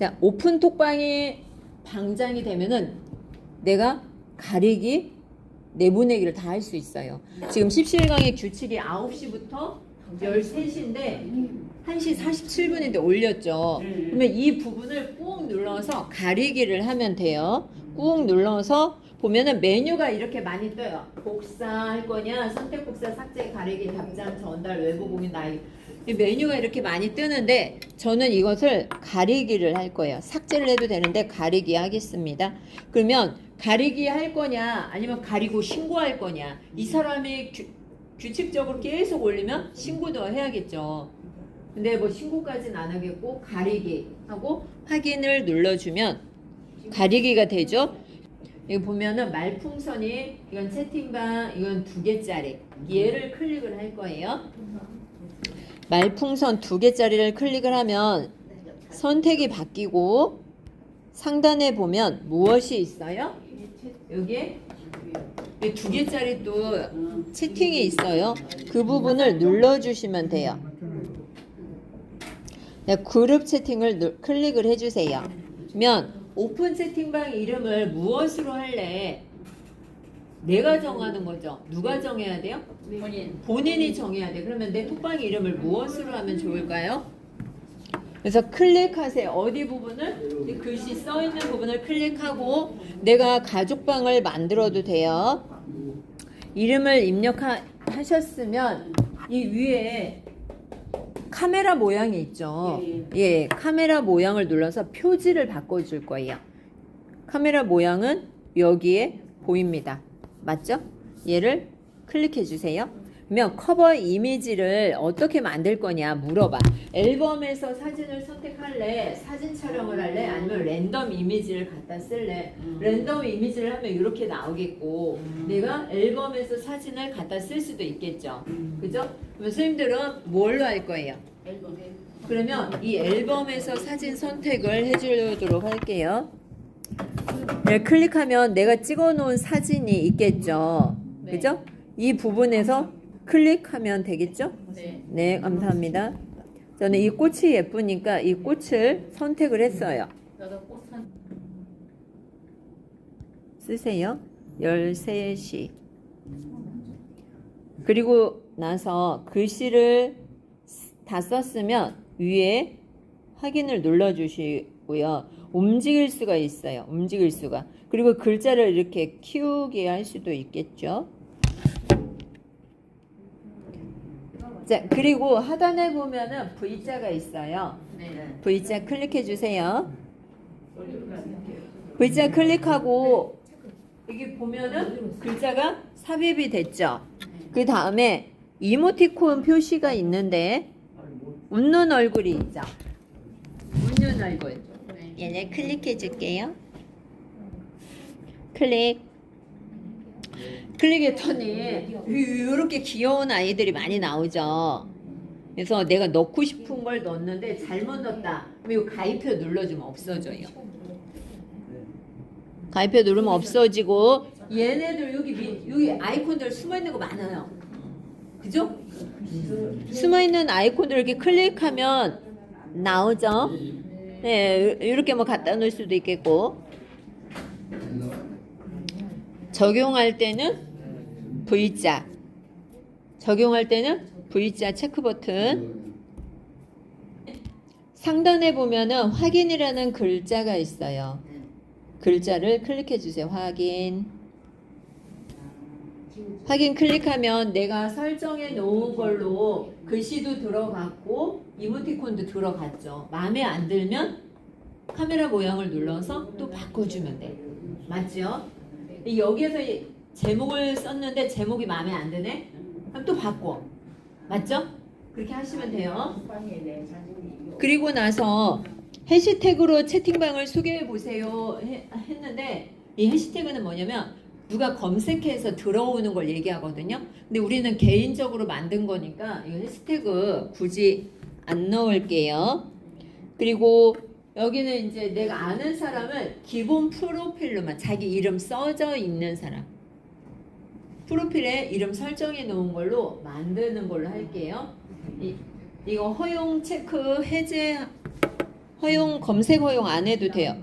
자, 오픈 톡방이 방장이 되면은 내가 가리기, 내보내기를 다 할 수 있어요. 지금 17강의 규칙이 9시부터 13시인데 1시 47분인데 올렸죠. 그러면 이 부분을 꾹 눌러서 가리기를 하면 돼요. 꾹 눌러서 보면은 메뉴가 이렇게 많이 떠요. 복사 할 거냐, 선택 복사, 삭제, 가리기, 답장, 전달, 외부 공인, 나이. 이 메뉴가 이렇게 많이 뜨는데 저는 이것을 가리기를 할 거예요. 삭제를 해도 되는데 가리기 하겠습니다. 그러면 가리기 할 거냐, 아니면 가리고 신고할 거냐. 이 사람이 규, 규칙적으로 계속 올리면 신고도 해야겠죠. 근데 뭐 신고까지는 안 하겠고 가리기 하고 확인을 눌러주면 가리기가 되죠. 여기 보면은 말풍선이 이건 채팅방 이건 두 개짜리 얘를 클릭을 할 거예요. 말풍선 두 개짜리를 클릭을 하면 선택이 바뀌고 상단에 보면 무엇이 있어요? 여기에 이두 개짜리 또 채팅이 있어요. 그 부분을 눌러주시면 돼요. 네, 그룹 채팅을 누- 클릭을 해주세요. 면 오픈 채팅방 이름을 무엇으로 할래? 내가 정하는 거죠. 누가 정해야 돼요? 본인. 본인이 정해야 돼. 그러면 내 톡방 이름을 무엇으로 하면 좋을까요? 그래서 클릭하세요. 어디 부분을? 이 글씨 써 있는 부분을 클릭하고 내가 가족방을 만들어도 돼요. 이름을 입력하셨으면 이 위에 카메라 모양이 있죠. 예, 카메라 모양을 눌러서 표지를 바꿔줄 거예요. 카메라 모양은 여기에 보입니다. 맞죠? 얘를 클릭해 주세요. 그러면 커버 이미지를 어떻게 만들 거냐 물어봐. 앨범에서 사진을 선택할래? 사진 촬영을 할래? 아니면 랜덤 이미지를 갖다 쓸래? 랜덤 이미지를 하면 이렇게 나오겠고 내가 앨범에서 사진을 갖다 쓸 수도 있겠죠. 그죠? 그럼 선생님들은 뭘로 할 거예요? 앨범에. 그러면 이 앨범에서 사진 선택을 해주도록 할게요. 네, 클릭하면 내가 찍어놓은 사진이 있겠죠. 네. 그죠? 이 부분에서 클릭하면 되겠죠? 네. 네, 감사합니다. 저는 이 꽃이 예쁘니까 이 꽃을 선택을 했어요. 쓰세요. 13시. 그리고 나서 글씨를 다 썼으면 위에 확인을 눌러 주시고요. 움직일 수가 있어요. 움직일 수가. 그리고 글자를 이렇게 키우게 할 수도 있겠죠. 자, 그리고 하단에 보면은 V자가 있어요. 네. V자 클릭해 주세요. V자 클릭하고 여기 보면은 글자가 삽입이 됐죠. 그 다음에 이모티콘 표시가 있는데 웃는 얼굴이 있죠. 웃는 얼굴. 네. 얘네 클릭해 줄게요. 클릭. 클릭했더니 이렇게 귀여운 아이들이 많이 나오죠. 그래서 내가 넣고 싶은 걸 넣었는데 잘못 넣었다. 그럼 이거 가입표 눌러주면 없어져요. 가입표 누르면 없어지고 얘네들 여기 밑 여기 아이콘들 숨어 있는 거 많아요. 그죠? 숨어 있는 아이콘들 이렇게 클릭하면 나오죠. 네, 이렇게 뭐 갖다 놓을 수도 있겠고 적용할 때는 V자 적용할 때는 V자 체크 버튼 상단에 보면은 확인이라는 글자가 있어요. 글자를 클릭해 주세요. 확인. 확인 클릭하면 내가 설정해 놓은 걸로 글씨도 들어갔고 이모티콘도 들어갔죠. 마음에 안 들면 카메라 모양을 눌러서 또 바꿔주면 돼. 맞죠? 여기에서 이 제목을 썼는데 제목이 마음에 안 드네? 그럼 또 바꿔. 맞죠? 그렇게 하시면 돼요. 그리고 나서 해시태그로 채팅방을 소개해 보세요 해- 했는데 이 해시태그는 뭐냐면 누가 검색해서 들어오는 걸 얘기하거든요. 근데 우리는 개인적으로 만든 거니까 이 해시태그 굳이 안 넣을게요. 그리고 여기는 이제 내가 아는 사람을 기본 프로필로만 자기 이름 써져 있는 사람 프로필에 이름 설정해 놓은 걸로 만드는 걸로 할게요. 이, 이거 허용 체크 해제 허용 검색 허용 안 해도 돼요.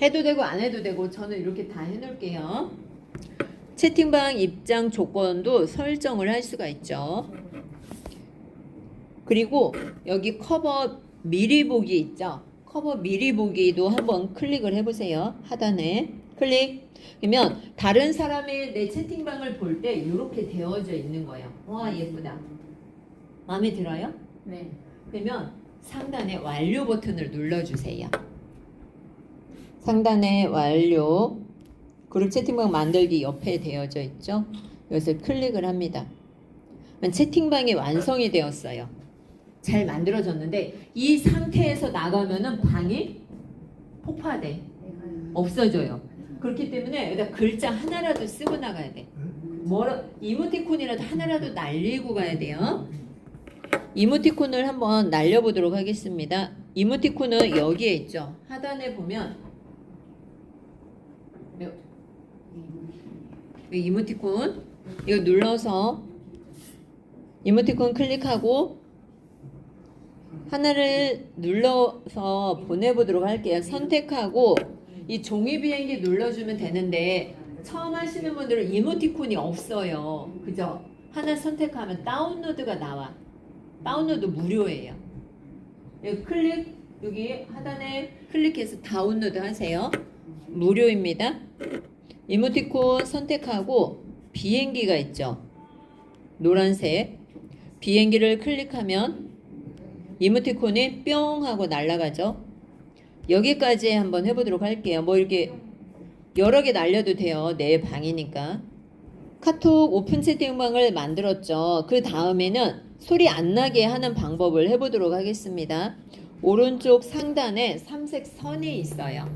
해도 되고 안 해도 되고 저는 이렇게 다 해놓을게요. 채팅방 입장 조건도 설정을 할 수가 있죠. 그리고 여기 커버 미리 보기 있죠. 커버 미리 보기도 한번 클릭을 해보세요. 하단에 클릭. 그러면 다른 사람의 내 채팅방을 볼 때 이렇게 되어져 있는 거예요. 와 예쁘다. 마음에 들어요? 네. 그러면 상단에 완료 버튼을 눌러주세요. 상단에 완료 그룹 채팅방 만들기 옆에 되어져 있죠. 이것을 클릭을 합니다. 채팅방이 완성이 되었어요. 잘 만들어졌는데 이 상태에서 나가면은 방이 폭파돼 없어져요. 그렇기 때문에 여기다 글자 하나라도 쓰고 나가야 돼. 뭐라 이모티콘이라도 하나라도 날리고 가야 돼요. 이모티콘을 한번 날려보도록 하겠습니다. 이모티콘은 여기에 있죠. 하단에 보면 여- 이 이모티콘 이거 눌러서 이모티콘 클릭하고 하나를 눌러서 보내보도록 할게요. 선택하고 이 종이 비행기 눌러주면 되는데 처음 하시는 분들은 이모티콘이 없어요. 그죠? 하나 선택하면 다운로드가 나와. 다운로드 무료예요. 여기 클릭 여기 하단에 클릭해서 다운로드 하세요. 무료입니다. 이모티콘 선택하고 비행기가 있죠. 노란색 비행기를 클릭하면 이모티콘이 뿅 하고 날아가죠. 여기까지 한번 해보도록 할게요. 뭐 이렇게 여러 개 날려도 돼요. 내 방이니까. 카톡 오픈 채팅방을 만들었죠. 그 다음에는 소리 안 나게 하는 방법을 해보도록 하겠습니다. 오른쪽 상단에 삼색 선이 있어요.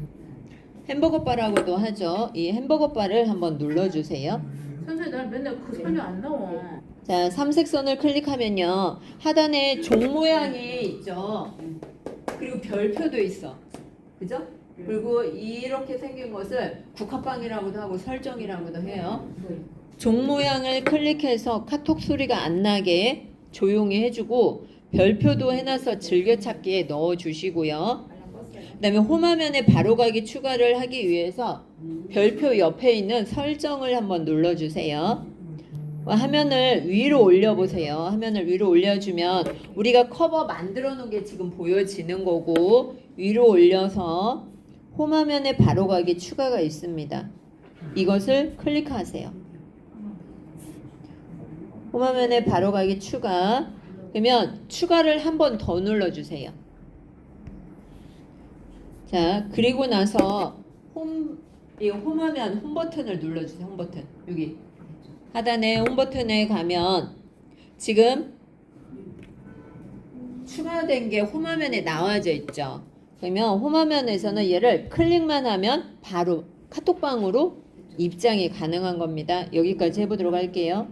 햄버거 바라고도 하죠. 이 햄버거 바를 한번 눌러주세요. 선생님 나 맨날 그 소리 안 나와. 자, 삼색 선을 클릭하면요. 하단에 종 모양이 있죠. 그리고 별표도 있어. 그죠? 그리고 이렇게 생긴 것을 국화빵이라고도 하고 설정이라고도 해요. 종 모양을 클릭해서 카톡 소리가 안 나게 조용히 해주고 별표도 해놔서 즐겨찾기에 넣어주시고요. 그 다음에 홈화면에 바로가기 추가를 하기 위해서 별표 옆에 있는 설정을 한번 눌러주세요. 화면을 위로 올려보세요. 화면을 위로 올려주면 우리가 커버 만들어 놓은 게 지금 보여지는 거고 위로 올려서 홈 화면에 바로 가기 추가가 있습니다. 이것을 클릭하세요. 홈 화면에 바로 가기 추가 그러면 추가를 한 번 더 눌러주세요. 자 그리고 나서 홈, 이 홈 화면 홈 버튼을 눌러주세요. 홈 버튼 여기 하단에 홈 버튼에 가면 지금 추가된 게 홈화면에 나와져 있죠. 그러면 홈화면에서는 얘를 클릭만 하면 바로 카톡방으로 입장이 가능한 겁니다. 여기까지 해보도록 할게요.